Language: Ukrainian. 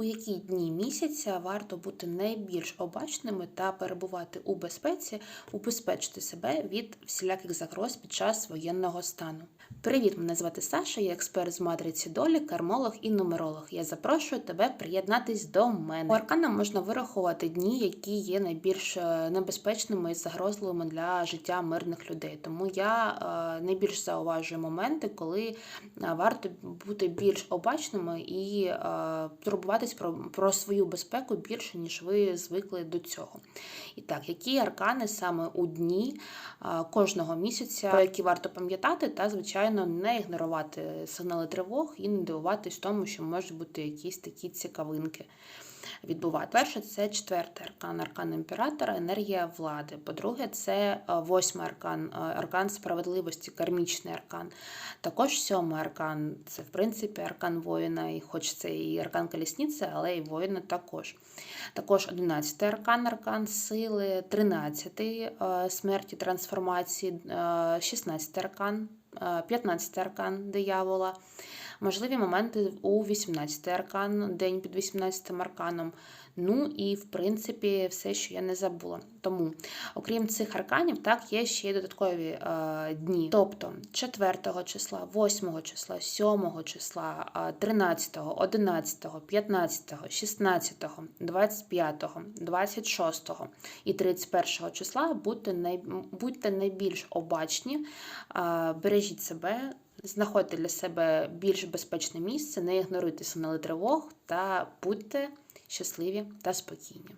У які дні місяця варто бути найбільш обачними та перебувати у безпеці, убезпечити себе від всіляких загроз під час воєнного стану. Привіт, мене звати Саша, я експерт з матриці долі, кармолог і нумеролог. Я запрошую тебе приєднатись до мене. У аркана можна вирахувати дні, які є найбільш е, небезпечними і загрозливими для життя мирних людей. Тому я е, найбільш зауважую моменти, коли е, варто бути більш обачними і е, турбуватись про, про свою безпеку більше, ніж ви звикли до цього. І так, які аркани саме у дні кожного місяця, про які варто пам'ятати, та, звичайно, не ігнорувати сигнали тривог і не дивуватись тому, що можуть бути якісь такі цікавинки. Відбувати. Перше, це четвертий аркан, аркан імператора, енергія влади. По-друге, це е, восьмий аркан, е, аркан справедливості, кармічний аркан. Також сьомий аркан це, в принципі, аркан воїна, і хоч це і аркан колісниці, але і воїна також. Також 11 аркан, аркан сили, 13 е, смерті, трансформації, 16 аркан, 15 аркан диявола. Можливі моменти у 18 аркан, день під 18 арканом. Ну і в принципі все, що я не забула. Тому, окрім цих арканів, так є ще й додаткові е, дні. Тобто 4 числа, 8 числа, 7 числа, е, 13, 11, 15, 16, 25, 26 і 31 числа будьте, най, будьте найбільш обачні, е, бережіть себе. Знаходьте для себе більш безпечне місце, не ігноруйте сигнали тривог та будьте щасливі та спокійні.